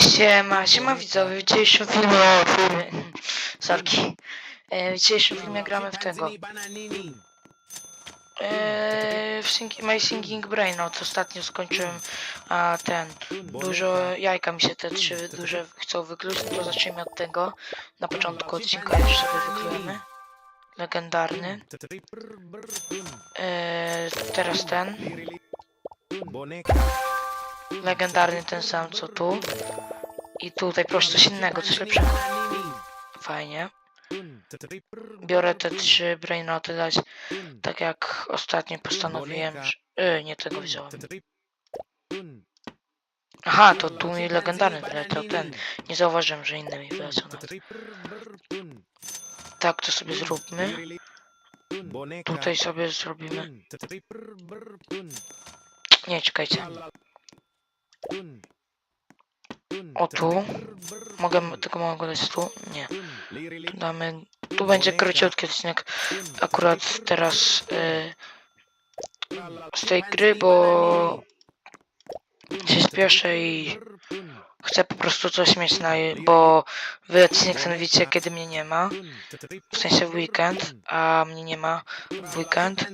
Siema, siema widzowie, w dzisiejszym filmie, o filmie, sorki, e, w dzisiejszym filmie gramy w tego, e, w sing My Singing Brain, no to ostatnio skończyłem, a ten, dużo jajka mi się te trzy duże chcą wykluć, no to zacznijmy od tego, na początku odcinka już sobie wyklujemy, legendarny, e, teraz ten, legendarny ten sam co tu, i tutaj proszę coś innego, coś lepszego, fajnie. Biorę te trzy brainoty dać, tak jak ostatnio postanowiłem, że... Yy, nie tego wziąłem. Aha, to tu mi legendarny wyleciał ten. Nie zauważyłem, że inny mi wyleciał. Tak, to sobie zróbmy. Tutaj sobie zrobimy... Nie, czekajcie. O, tu. Mogę, tylko mogę dać tu? Nie. Tu damy... Tu będzie króciutki odcinek. Akurat teraz... y, z tej gry, bo... się spieszę i chcę po prostu coś mieć na... bo wy odcinek ten widzicie, kiedy mnie nie ma. W sensie w weekend, a mnie nie ma w weekend.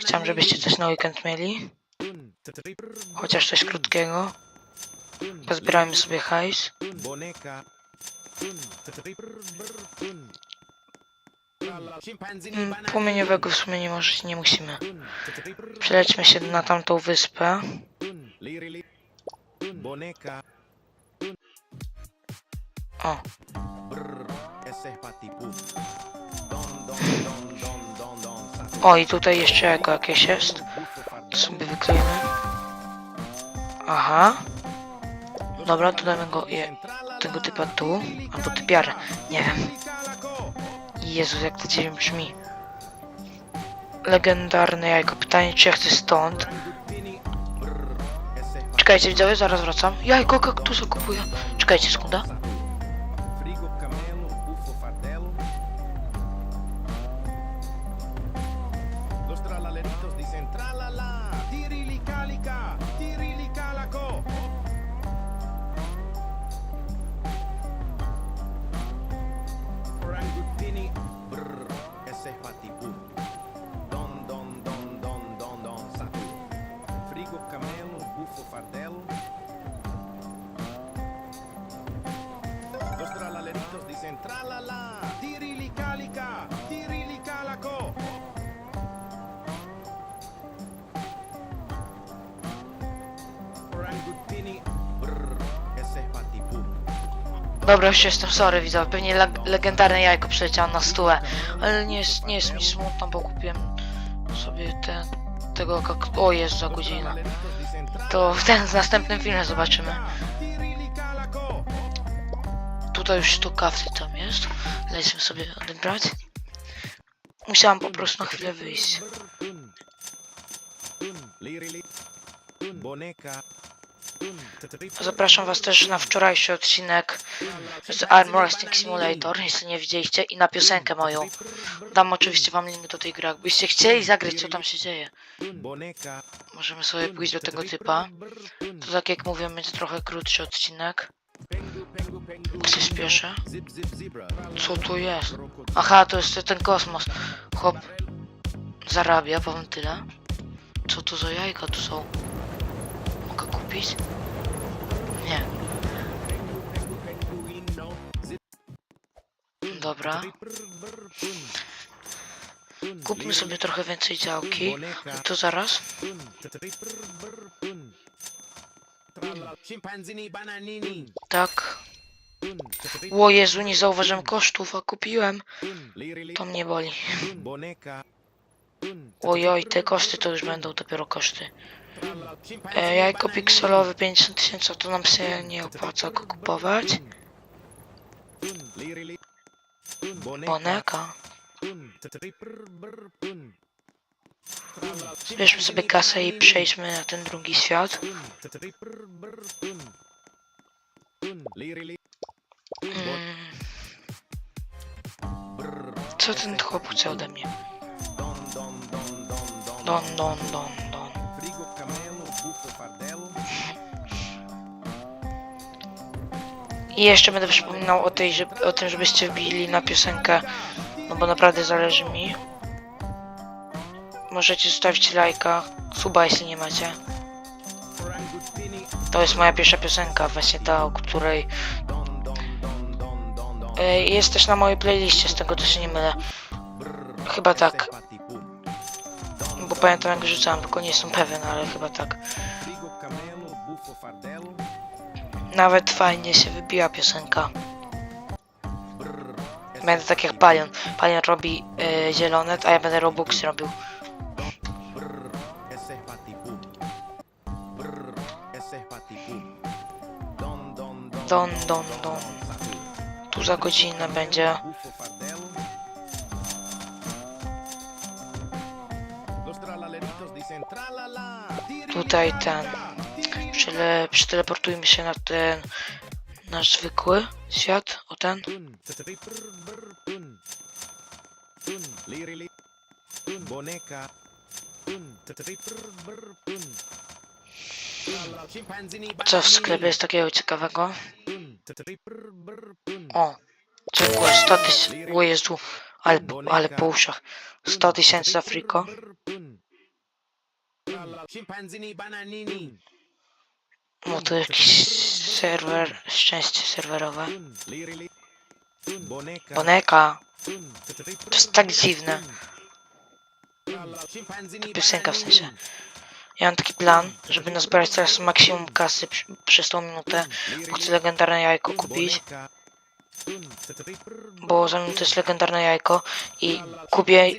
Chciałem, żebyście coś na weekend mieli. Chociaż coś krótkiego. Pozbierajmy sobie hajs. Mm, Płomieniowego w sumie nie może, nie musimy. Przelećmy się na tamtą wyspę. O, o i tutaj jeszcze jako jakieś jest. To sobie wykleimy. Aha. Dobra, to damy go je, tego typa tu. Albo typiarę. Nie wiem. Jezus, jak to ciebie brzmi. Legendarne jajko. Pytanie, czy ja chcę stąd. Czekajcie, widzowie, zaraz wracam. Jajko kaktusa kupuję. Czekajcie, tralala, Los tralaleritos dicen tralala, tirilicálica, tirilicálaco. Dobra, już jestem, sorry widzowie, pewnie leg legendarne jajko przyleciało na stówę, ale nie jest, nie jest mi smutno, bo kupiłem sobie te, tego kak... O, jest za godzina. To w ten w następnym filmie zobaczymy. Tutaj już sztuka w tam jest, lecimy sobie odebrać. Musiałam po prostu na chwilę wyjść. Zapraszam was też na wczorajszy odcinek z Arm Wrestling Simulator, jeśli nie widzieliście, i na piosenkę moją. Dam oczywiście wam link do tej gry, jakbyście chcieli zagrać, co tam się dzieje. Możemy sobie pójść do tego typa. To tak jak mówię, będzie trochę krótszy odcinek. Się spieszę. Zip, zip, zebra. Co to jest? Aha, to jest ten kosmos. Chłop zarabia, powiem tyle. Co to za jajka tu są? Mogę kupić? Nie. Dobra. Kupmy sobie trochę więcej działki. To zaraz. Tak. O Jezu, nie zauważyłem kosztów, a kupiłem. To mnie boli. Ojoj, te koszty to już będą dopiero koszty. E, jajko pikselowe 50 tysięcy, to nam się nie opłaca go kupować. Boneka. Zbierzmy sobie kasę i przejdźmy na ten drugi świat. Lirili, Mm. Co ten chłop chce ode mnie? don, don, don, don. I jeszcze będę przypominał o, tej, o tym, żebyście wbili na piosenkę, no bo naprawdę zależy mi. Możecie zostawić lajka, suba jeśli nie macie. To jest moja pierwsza piosenka, właśnie ta, o której e, jest też na mojej playliście, z tego to się nie mylę. Chyba tak, bo pamiętam jak rzucałem, tylko nie jestem pewien, ale chyba tak. Nawet fajnie się wybiła piosenka. Będę tak jak. Palion. Palion robi e, zielone, a ja będę Robuxy robił. Don, don, don. Tu za godzinę będzie. Tutaj ten. Przeteleportujmy się na ten nasz zwykły świat. O ten. Chimpanzini, Co w sklepie jest takiego ciekawego? O. Zwykłe 100 tysięcy. O Jezu. Ale, ale po uszach. 100 tysięcy za friko. Bananini. No to jakiś serwer. Szczęście serwerowe. Boneka. To jest tak dziwne. Chimpanzini, Piosenka w sensie. Ja mam taki plan, żeby nazbierać teraz maksimum kasy przy, przez tą minutę. Bo chcę legendarne jajko kupić. Bo za minutę jest legendarne jajko. I kupię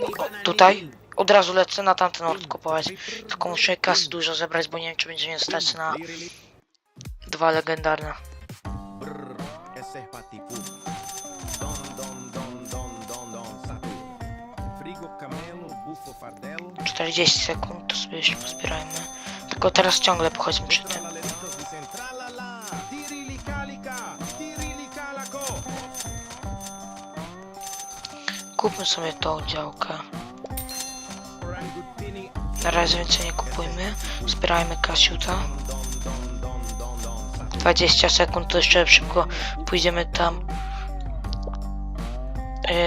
tutaj. Od razu lecę na tamten ort kupować. Tylko muszę kasy dużo zebrać, bo nie wiem czy będzie mnie stać na dwa legendarne. 40 sekund, to sobie jeszcze pozbierajmy. Tylko teraz ciągle pochodzimy przy tym. Kupmy sobie tą działkę. Na razie więcej nie kupujmy. Zbierajmy kasiuta. 20 sekund, to jeszcze szybko pójdziemy tam.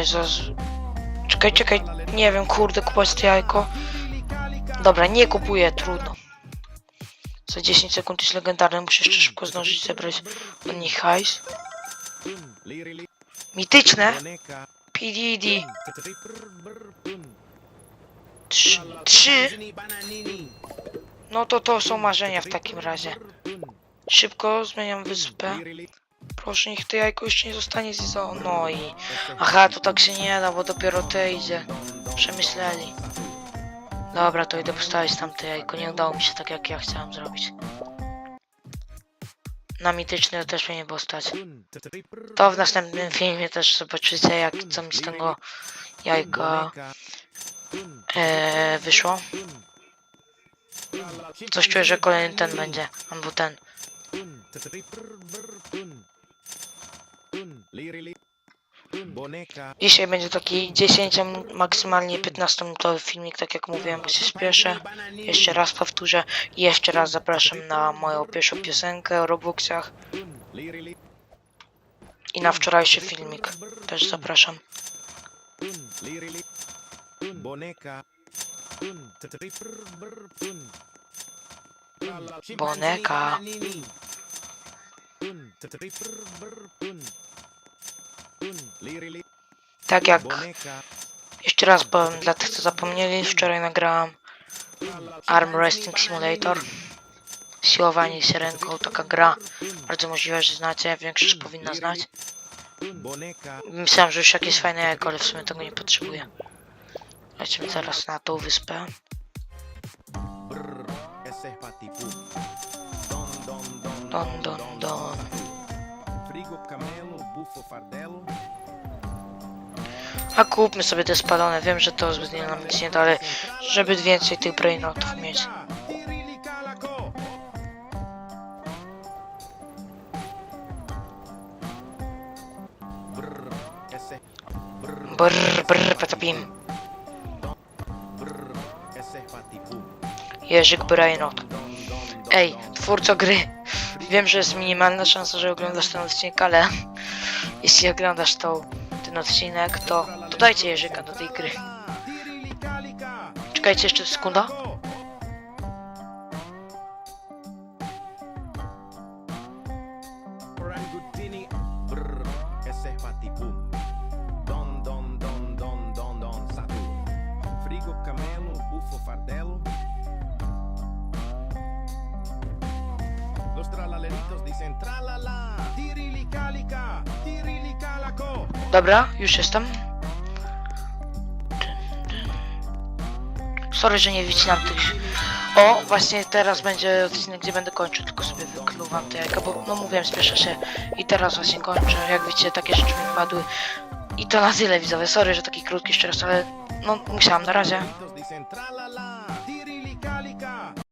Zaz... Czekaj, czekaj, nie wiem, kurde, kupować to jajko. Dobra, nie kupuję, trudno. Za 10 sekund jest legendarny, muszę jeszcze szybko zdążyć zebrać od nich hajs. Mityczne. PDD, Tun, tatati, brr, brr, tun. 3, 3, Chimpanzini, bananini. no to to są marzenia w takim razie. Szybko zmieniam wyspę. Proszę, niech to jajko jeszcze nie zostanie zjedzone. No i... Aha, to tak się nie da, bo dopiero te idzie. Przemyśleli. Dobra, to idę postawić tamte jajko. Nie udało mi się tak, jak ja chciałem zrobić. Na mityczny też mnie nie było stać. To w następnym filmie też zobaczycie, jak co mi z tego jajka e, wyszło. Coś czuję, że kolejny ten będzie. Albo ten. Dzisiaj będzie taki 10, maksymalnie 15 minutowy filmik, tak jak mówiłem, bo się spieszę. Jeszcze raz powtórzę i jeszcze raz zapraszam na moją pierwszą piosenkę o Robuxach. I na wczorajszy filmik. Też zapraszam. Tun, liri, Tak jak jeszcze raz powiem dla tych, co zapomnieli, wczoraj nagrałam Arm Wrestling Simulator. Siłowanie się ręką, taka gra. Bardzo możliwe, że znacie, większość powinna znać. Myślałem, że już jakieś fajne jajko, ale w sumie tego nie potrzebuję. Lecimy teraz na tą wyspę. Don, don, don, A kupmy sobie te spalone, wiem, że to zbytnio nam nic nie da, ale żeby więcej tych brainotów mieć. Brr, ese, Brr, brr, patapim. Jerzyk brainot. Ej, twórco gry, wiem, że jest minimalna szansa, że oglądasz ten odcinek, ale jeśli oglądasz tą, ten odcinek, to dodajcie Jerzyka do tej gry. Czekajcie jeszcze sekunda. Los tralaleritos dicen tralala, tirilikálica, tirilikálaco. Dobra, już jestem. Sorry, że nie wycinam tych... O, właśnie teraz będzie odcinek, gdzie będę kończył, tylko sobie wykluwam te jajka, bo no mówiłem, spieszę się i teraz właśnie kończę. Jak widzicie, takie rzeczy mi wpadły. I to na tyle, widzowie. Sorry, że taki krótki jeszcze raz, ale no musiałam, na razie.